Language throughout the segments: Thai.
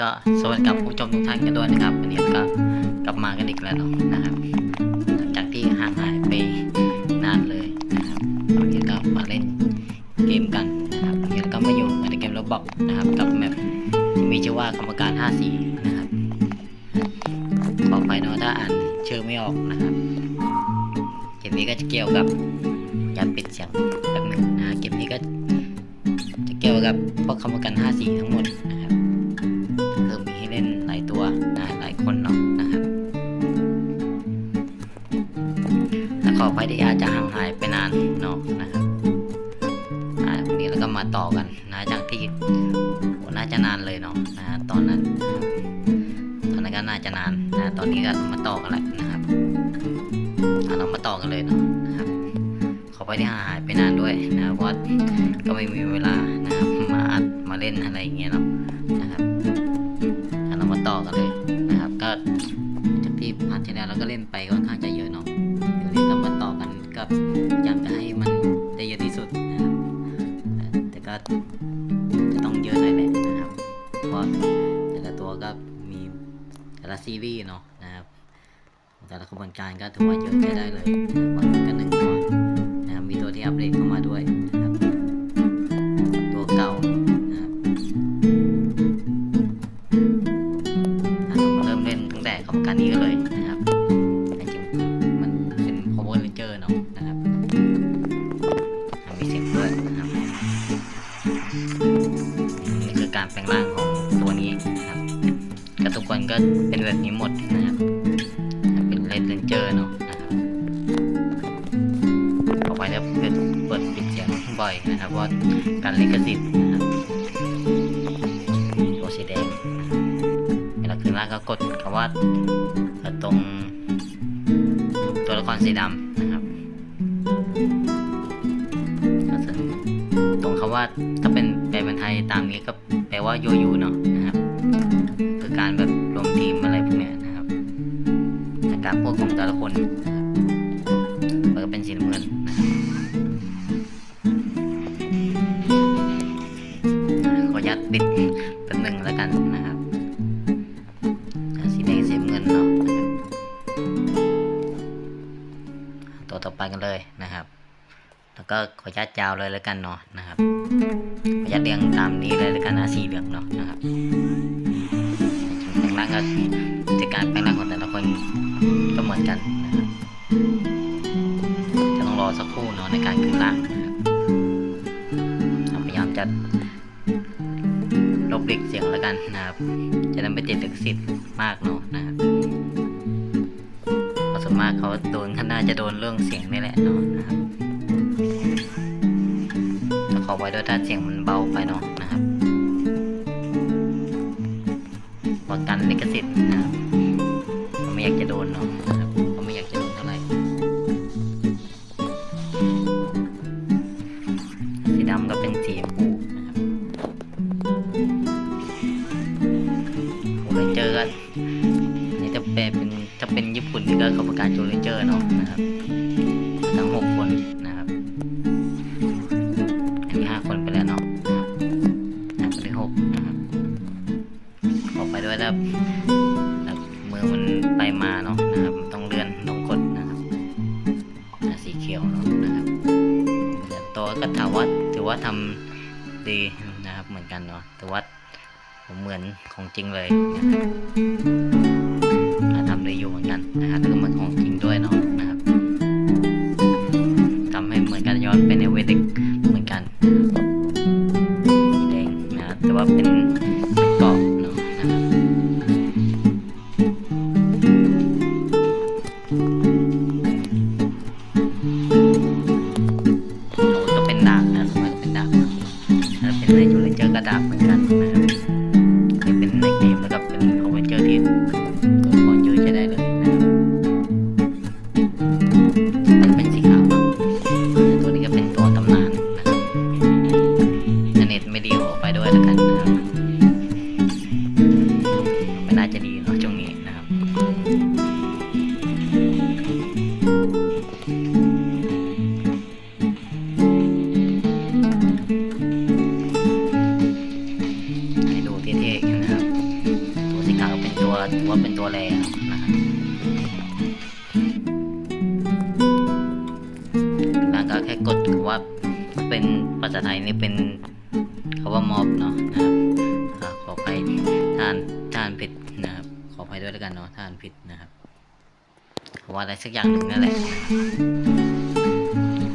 ก็สวัสดีครับผู้ชมทุกท่านกันด้วยนะครับวันนี้ก็กลับมากันอีกแล้วนะครับหลังจากที่ห่างหายไปนานเลยนะครับวันนี้ก็มาเล่นเกมกันนะครับวันนี้ก็มาอยู่ในเกมโรบอกนะครับ กับแมปที่มีชื่อว่ากรรมการ5สีนะครับขอไปเนาะถ้าอ่านชื่อไม่ออกนะครับเกมนี้ก็จะเกี่ยวกับการปิดเสียงแบบหนึ่งนะเกมนี้ก็จะเกี่ยวกับพวกกรรมการ5สีทั้งหมด ไปที่อาจจะห่างหายไปนานเนาะนะครับอ่าวันนี้เราก็มาต่อกันนะจากที่น่าจะนานเลยเนาะนะตอนนั้นตอนนั้นก็น่าจะนานนะตอนนี้ก็มาต่อกันแล้วนะครับอะเรามาต่อกันเลยเนาะนะครับขอไปที่ห่างหายไปนานด้วยนะเพราะว่าก็ไม่มีเวลานะครับมาอัดมาเล่นอะไรอย่างเงี้ยเนาะนะครับอะเรามาต่อกันเลยนะครับ ก็จากที่ผ่านที่แล้วเราก็เล่นไปค่อนข้าง เยอะหน่อยแหละนะครับ เพราะแต่ละตัวก็มีแต่ละซีรีส์เนาะนะครับ แต่ละขบวนการก็ถือว่าเยอะใช้ได้เลยบางตัวก็หนึ่งตัวนะครับมีตัวที่อัปเดตเข้ามาด้วย ลิขสิทธิ์นะครับตัวสีแดงเราขึ้นล่างก็กดคำว่าตรงตัวละครสีดำาตปิดเป็นหนึ่งแล้วกันนะครับสีแดงสีเงินเนาะตัวต่อไปกันเลยนะครับ แล้วก็ขออนุญาตยาวเลยแล้วกันเนาะนะครับขออนุญาตเรียงตามนี้เลยแล้วกันนะสีเหลืองเนาะนะครับ แล้วกันนะครับ จะได้ไม่ติดลิขสิทธิ์มากเนาะนะครับเพราะส่วนมากเขาโดนเขาน่าจะโดนเรื่องเสียงนี่แหละเนาะนะครับแต่ขอไว้ด้วยถ้าเสียงมันเบาไปเนาะนะครับประกันลิขสิทธิ์นะครับไม่อยากจะโดนเนาะ ตัวแรนะครับแล้วก็แค่กดคำว่าเป็นภาษาไทยนี่เป็นคำว่ามอบเนาะนะครับขออภัยท่านท่านผิดนะครับขออภัยด้วยแล้วกันเนาะท่านผิดนะครับเพราะว่าอะไรสักอย่างหนึ่งนั่นแหละ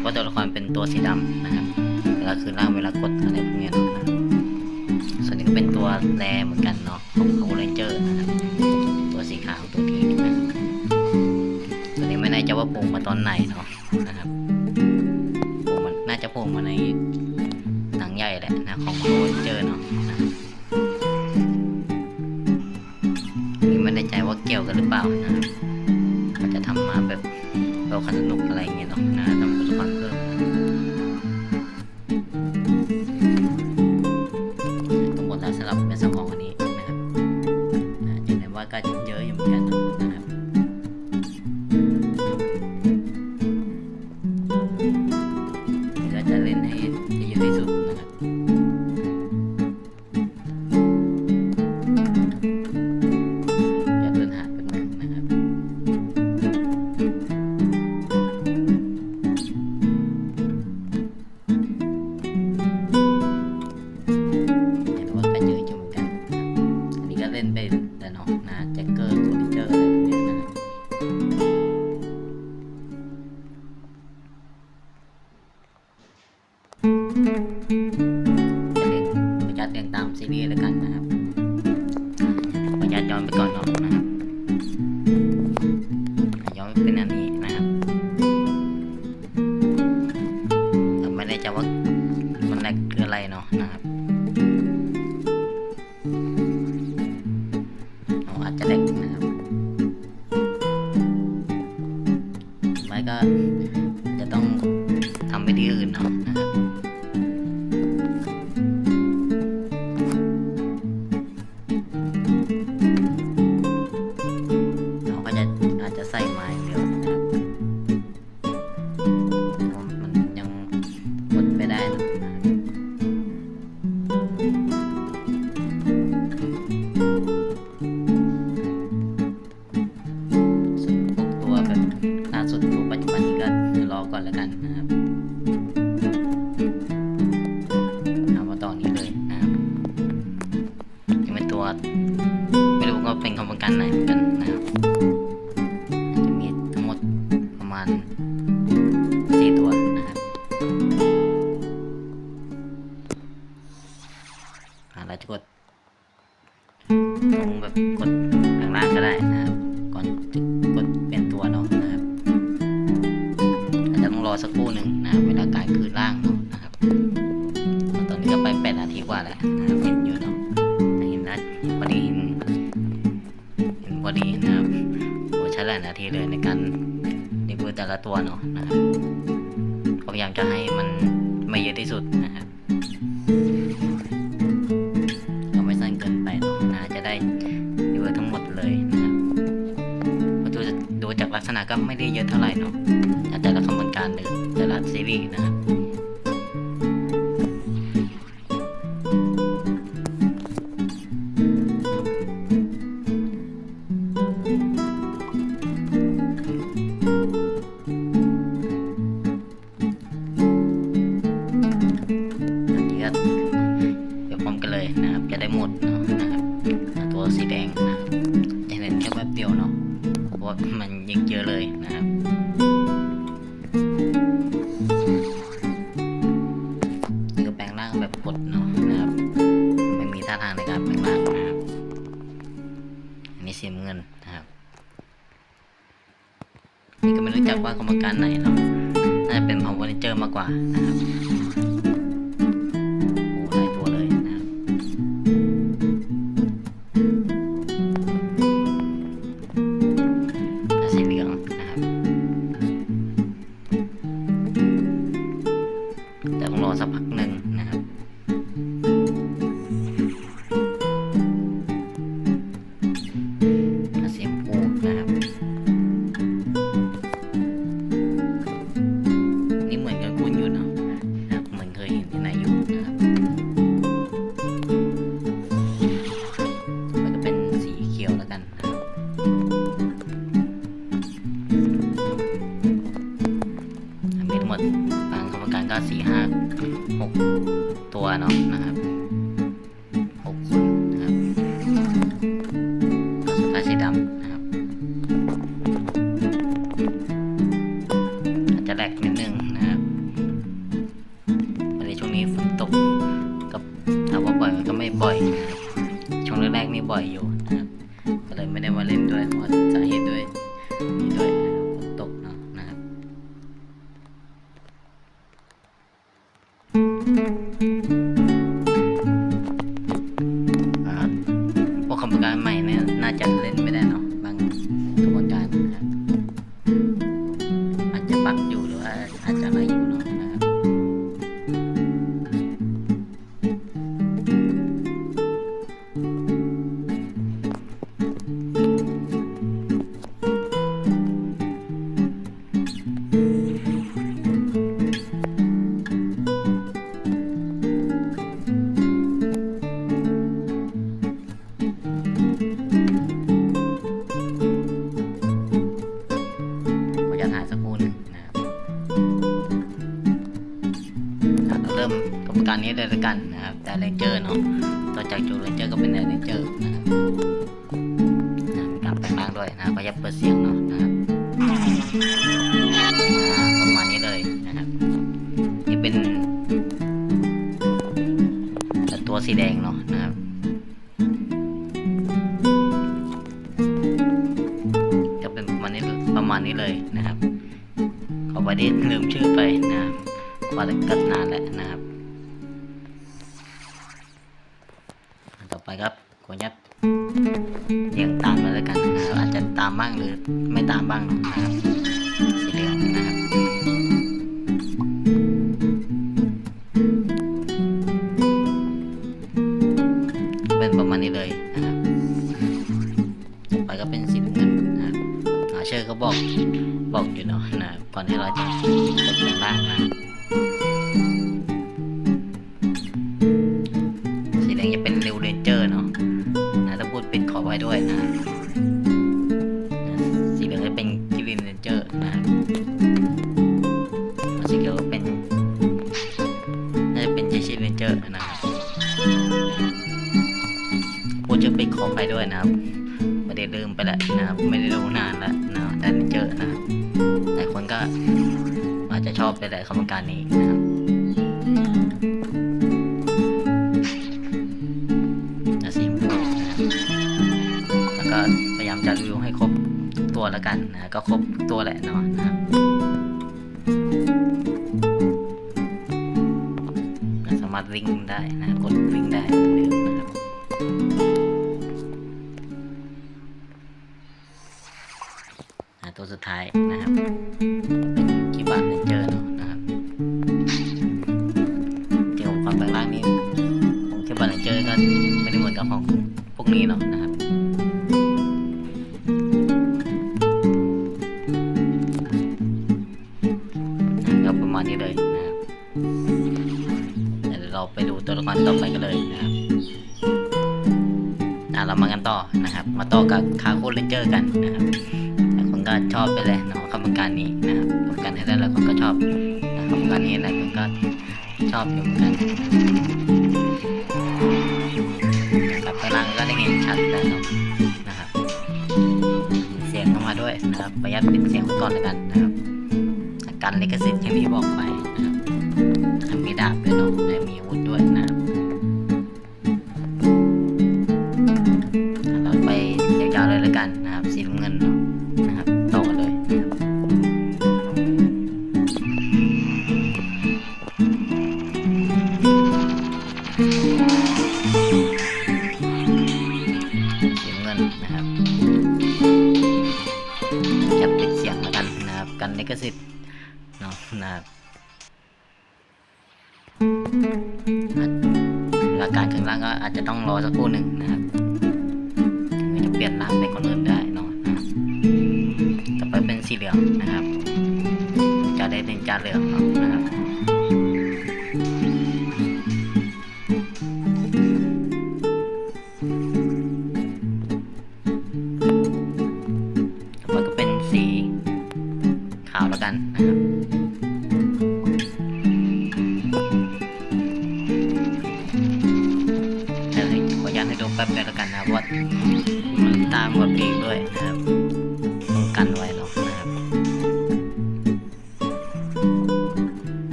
เพราะตัวละครเป็นตัวสีดำนะครับเวลาคือร่างเวลากดอะไรพวกนี้เนาะส่วนนี้ก็เป็นตัวแรเหมือนกันเนาะของของเรนเจอร์นะ ล่มาตอนไหนเนาะนะครับโผล่มันน่าจะโผล่มาในหนังใหญ่แหละนะของโรเจอร์เนาะนะครับอันนี่ไม่แน่ใจว่าเกี่ยวกันหรือเปล่านะ นะจะแจ็คเกอร์โคดิเจอร์ ละตัวเนาะนะครับพยายามจะให้มันไม่เยอะที่สุดนะครับก็ไม่สั้นเกินไปเนาะนะจะได้เยอะทั้งหมดเลยนะครับดูจากดูจากลักษณะก็ไม่ได้เยอะเท่าไหร่เนาะแต่ละขบวนการหรือแต่ละซีรีส์นะครับ นะครับจะได้หมดเนาะนะครับตัวสีแดงนะครับจะเห็นแค่แป๊บเดียวเนาะเพราะว่ามันยิงเยอะเลยนะครับนี่ก็แปลงร่างแบบกดเนาะนะครับไม่มีท่าทางในการแปลงร่างนะครับอันนี้สีน้ำเงินนะครับนี่ก็ไม่รู้จักว่ากรรมการไหนเนาะน่าจะเป็นพาวเวอร์เจอร์มากกว่านะครับ เริ่มกรรมการนี้เลยละกันนะครับแต่เลนเจอร์เนาะต่อจากจูเลนเจอร์ก็เป็นเลนเจอร์นะครับอะมีการแปลงร่างด้วยนะครับก็จะเปิดเสียงเนาะนะครับประมาณนี้เลยนะครับนี่เป็นตัวสีแดงเนาะนะครับจะเป็นประมาณนี้ประมาณนี้เลยนะครับขอไปที่ลืมชื่อไปนะครับ ว่าแต่กัดนานแหล้วนะครับต่อไปครับขออนุญาตเรียงตามมาแล้วกันนะครับอาจจะตามบ้างหรือไม่ตามบ้างนะครับสีเหลืองนะครับเป็นประมาณนี้เลยนะครับต่อไปก็เป็นสีน้ำเงินนะครับอาเชอร์ก็บอกบอกอยู่เนาะนะก่อนที่เราจะกดแปลงร่างนะ พูดจะปิดขอไปด้วยนะครับไม่ได้ลืมไปแล้วนะครับ ไม่ได้ดูนานแล้วนะครับแต่เจอนะหลายคนก็อาจจะชอบไปหลายคำการนี้นะครับและสีมแล้วก็พยายามจะรีวิวให้ครบตัวแล้วกันนะก็ครบตัวแหละเนาะนะครับสามารถวิ่งได้นะกดวิ่งได้เหมือนเดิม ตัวสุดท้ายนะครับเป็นคิบานเรนเจอเนาะนะครับจริงๆความแปลงร่างนี้ของคิบานเรนเจอก็ไม่ได้เหมือนกับของพวกนี้เนาะนะครับนะครับประมาณนี้เลยนะครับเดี๋ยวเราไปดูตัวละครต่อไปกันเลยนะครับอะเรามากันต่อนะครับ มาต่อกับคาโคเรนเจอร์กันนะครับหลายคน ก็ชอบไปเลยเนาะคำการนี้นะครับคำการนี้หลายคนก็ชอบนะคำการนี้หลายคนก็ชอบอยู่เหมือนกันนะครับกำลังก็ได้เห็นชัดแล้วเนาะนะครับ เสียงเข้ามาด้วยนะครับประหยัดเป็นเสียงไว้ก่อนแล้วกันนะครับ การลิขสิทธิ์อย่างที่บอกไปนะครับ อะเวลาการขึ้นร่างก็อาจจะต้องรอสักครู่หนึ่งนะครับถึงจะเปลี่ยนล่างเป็นคนอื่นได้เนาะนะครับต่อไปเป็นสีเหลืองนะครับ จะได้เป็นจานเหลืองเนาะนะครับ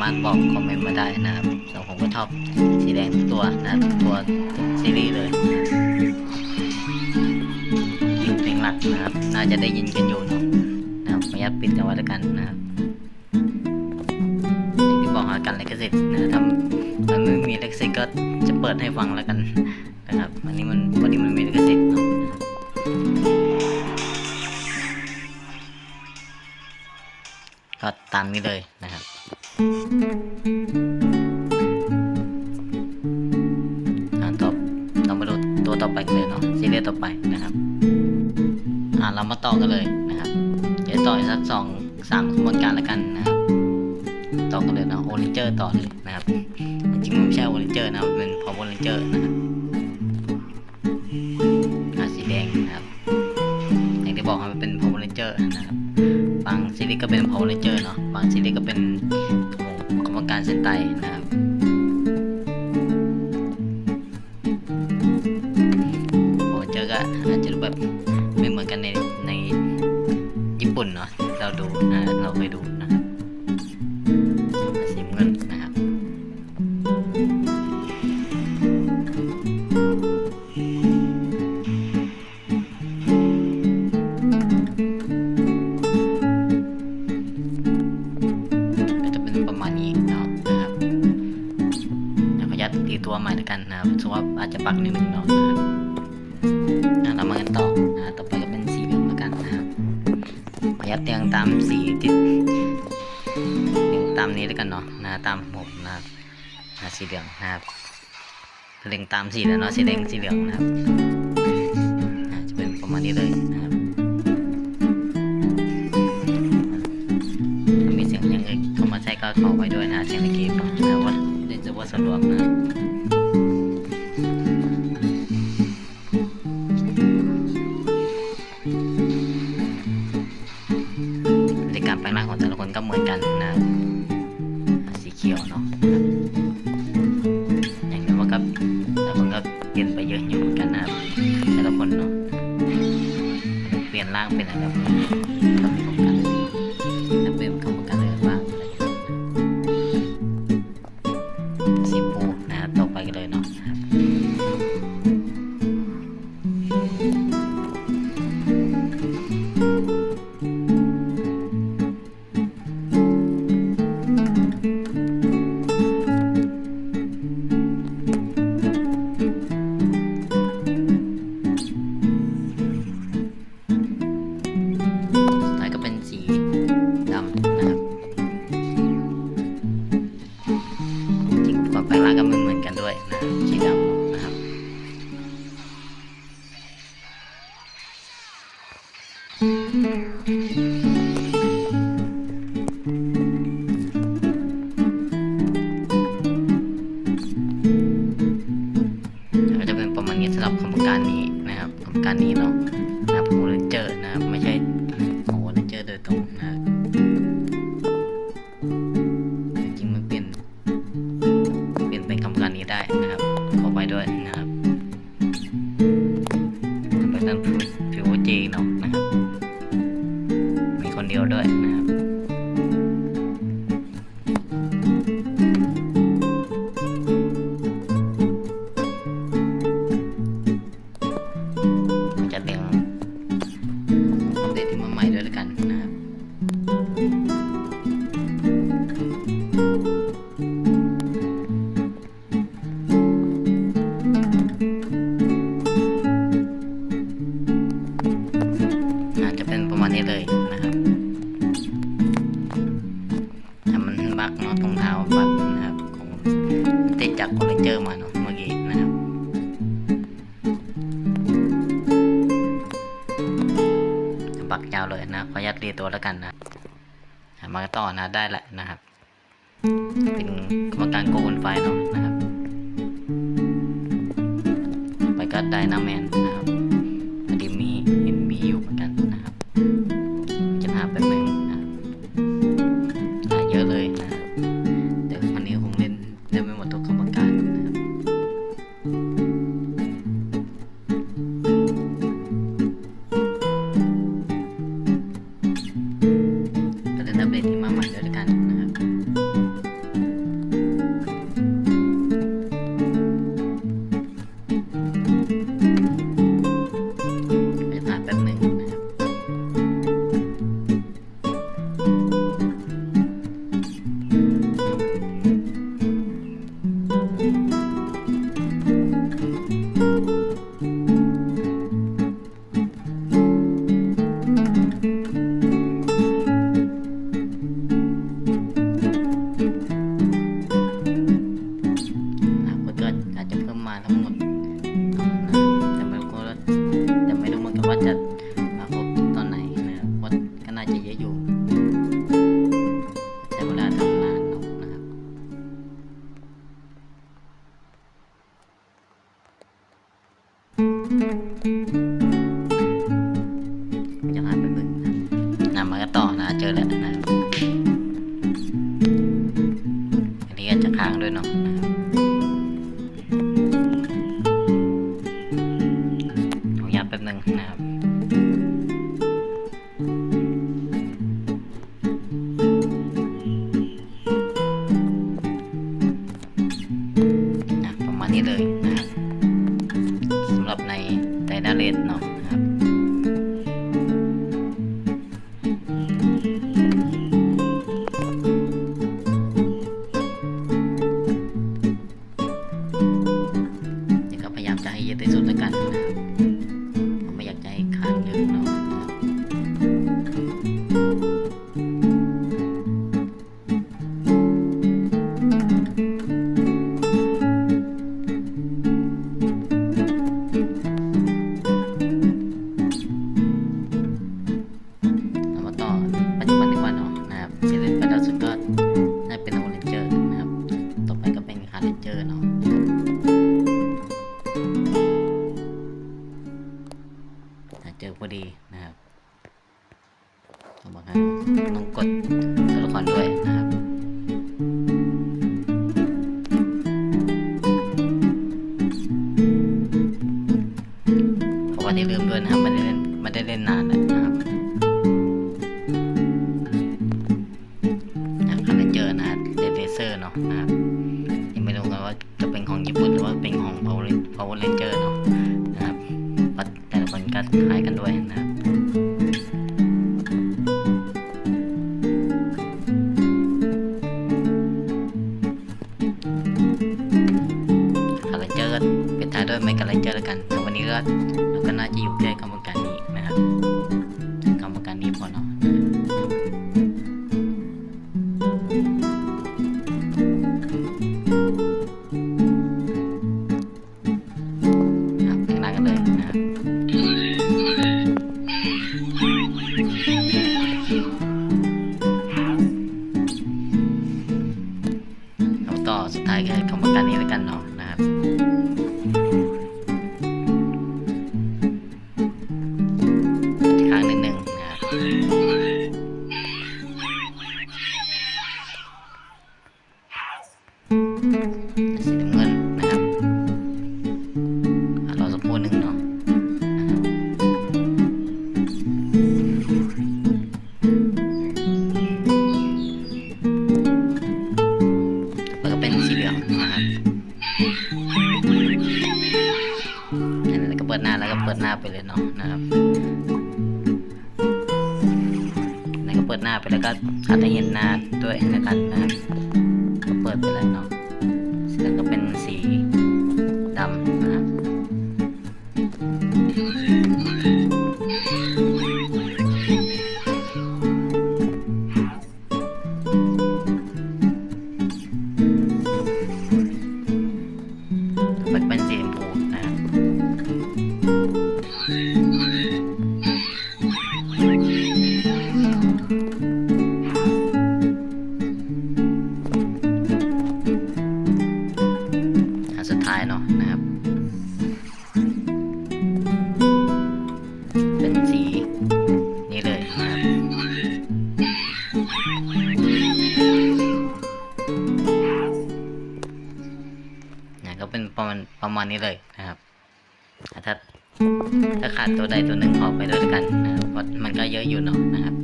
ามารถบอกคอมเมนต์มาได้นะครับส่วนผมก็ชอบสีแดงทุกตัวนะทุกตัวทุกซีรีส์เลยยิงเพลงหลักนะครับ น่าจะได้ยินกันอยู่เนาะนะครับขออนุญาตปิดกันไว้แล้วกันนะครับอย่างที่บอกหากันเลิขสิทธิ์นะทำมันไม่มีลิขสิทธิ์ก็จะเปิดให้ฟังแล้วกันนะครับอันนี้มันพอดีมันมีลิขสิทธิ์เนาะก็ตามนี้เลย ต่อกันเลยนะครับเดี๋ยวต่ออีกสักสองสามกระบวนการแล้วกันนะครับ ต่อกันเลยเนาะโอลิเจอร์ต่อเลยนะครับ จริงๆมันไม่ใช่โอลิเจอร์นะมันเป็นพอโอลิเจอร์นะครับสีแดงนะครับ อย่างที่บอกครับมันเป็นพอโอลิเจอร์นะครับบางซีรีส์ก็เป็นพอโอลิเจอร์เนาะบางซีรีส์ก็เป็นกรรมการเส้นไตนะครับ ขออนุญาตเรียงตามสีที่เรียงตามนี้แล้วกันเนาะนะตามผมนะครับนะสีเหลืองนะครับเรียงตามสีแล้วเนาะสีแดงสีเหลืองนะครับจะเป็นประมาณนี้เลยนะครับมีเสียงอยังไงเข้ามาใช้ก็ขอไว้ด้วยนะเสียงในเกมนะว่าเล่นจะว่าสะดวกนะ นะค แล้วกันนะ 有 มันได้ลืมด้วยนะครับไม่ได้เล่นไม่ได้เล่นนาน แล้วก็อาจจะเห็นหน้าด้วยนะครับนะครับก็เปิดไปแล้วเนาะแล้วก็เป็นสี เป็นประมาณประมาณนี้เลยนะครับถ้าถ้าขาดตัวใดตัวหนึ่งออกไปด้วยกันนะครับเพราะมันก็เยอะอยู่เนาะนะครับ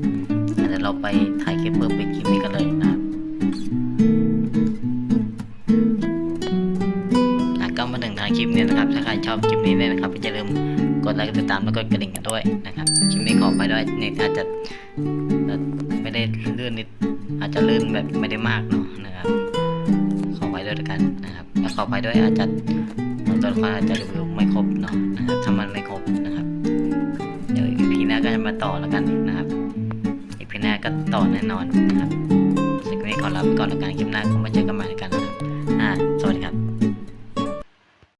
อ่เดี๋ยวเราไปถ่ายคลิปเพิ่มไปคลิปนี้กันเลยนะครับก็มาถึงทางคลิปนี้นะครับ ถ้าใครชอบคลิปนี้เนี่ยนะครับอย่าลืมกดไลค์กดติดตามแล้วก็กระดิ่งกันด้วยนะครับคลิปนี้ขอไปด้วยเน็ตอาจจะไม่ได้ลื่นนิดอาจจะลื่นแบบไม่ได้มากเนาะ ขออภัยด้วยอาจจะตัวละครอาจจะรีวิวไม่ครบเนาะนะครับทำมันไม่ครบนะครับ เดี๋ยวอีพีหน้าก็จะมาต่อแล้วกันนะครับอีพีหน้าก็ต่อแน่นอนนะครับสกิลนี้ขอลาไปก่อนแล้วกันคลิปหน้าคงมาเจอกันใหม่กันนะครับอ่าสวัสดีครับ